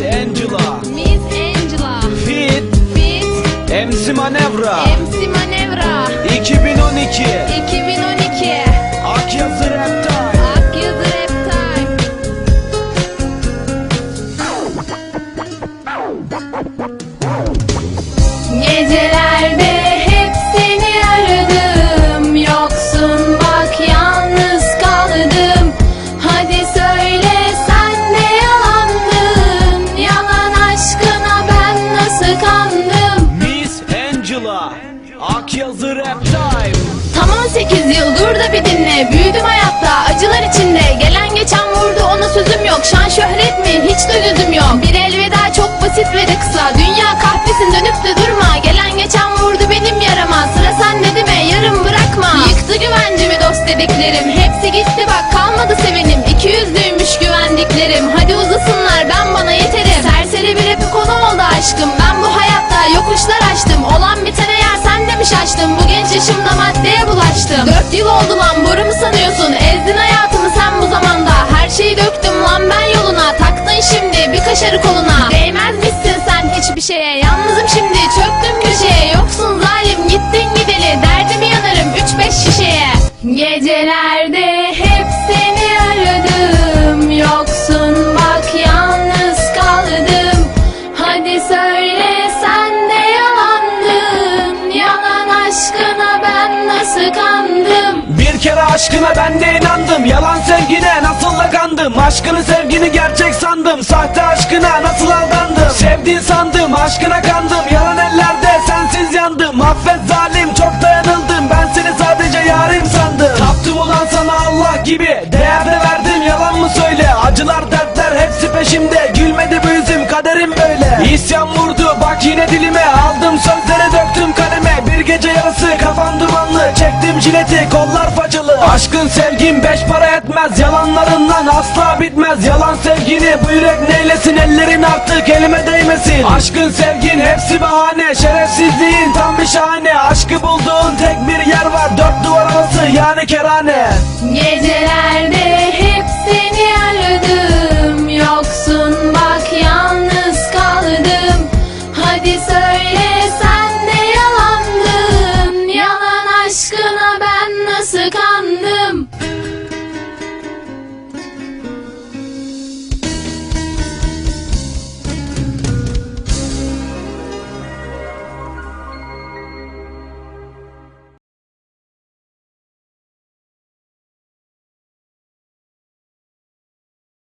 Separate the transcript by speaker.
Speaker 1: Miss Angela.
Speaker 2: Miss Angela.
Speaker 1: Fit.
Speaker 2: Fit.
Speaker 1: MC Manevra.
Speaker 2: MC Manevra.
Speaker 1: 2012
Speaker 2: 2012
Speaker 1: Akyazı Rap Time.
Speaker 2: Tam 18 yıl dur da bir dinle. Büyüdüm hayatta acılar içinde. Gelen geçen vurdu ona sözüm yok. Şan şöhret mi? Hiç de lüzum yok. Bir elveda çok basit ve de kısa. Dünya kahvesin dönüp de durma. Gelen geçen vurdu benim yarama. Sıra sende deme yarım bırakma. Yıktı güvencimi dost dediklerim. Hepsi gitti bak kalmadı sevenim İki yüzlüymüş güvendiklerim. Hadi uzasınlar ben şaştın Bu genç maddeye bulaştım. Dört yıl oldu lan boru mu sanıyorsun? Ezdin hayatımı sen bu zamanda. Her şeyi döktüm lan ben yoluna. Taktın şimdi bir kaşarı koluna. Değmezmişsin sen hiçbir şeye? Yalnızım şimdi çöktüm köşeye Yoksun zalim gittin gideli. Derdimi yanarım üç beş şişeye. Gecelerde
Speaker 1: aşkına ben de inandım Yalan sevgine nasıl da kandım. Aşkını sevgini gerçek sandım Sahte aşkına nasıl aldandım. Sevdiğin sandım aşkına kandım Yalan ellerde sensiz yandım. Affet zalim çok dayanıldım Ben seni sadece yarim sandım. Taptım ulan sana Allah gibi Değer de verdim yalan mı söyle? Acılar dertler hepsi peşimde Gülmedi bu yüzüm kaderim böyle. İsyan vurdu bak yine dilime Aldım sözleri döktüm kaleme. Bir gece yarısı kafam dumanlı Çektim jileti kollar façalı Aşkın sevgin beş para etmez Yalanlarından asla bitmez. Yalan sevgini bu yürek neylesin Ellerin artık elime değmesin. Aşkın sevgin hepsi bahane Şerefsizliğin tam bir şahane. Aşkı bulduğun tek bir yer var Dört duvar arası yani kerane
Speaker 2: Gecelerde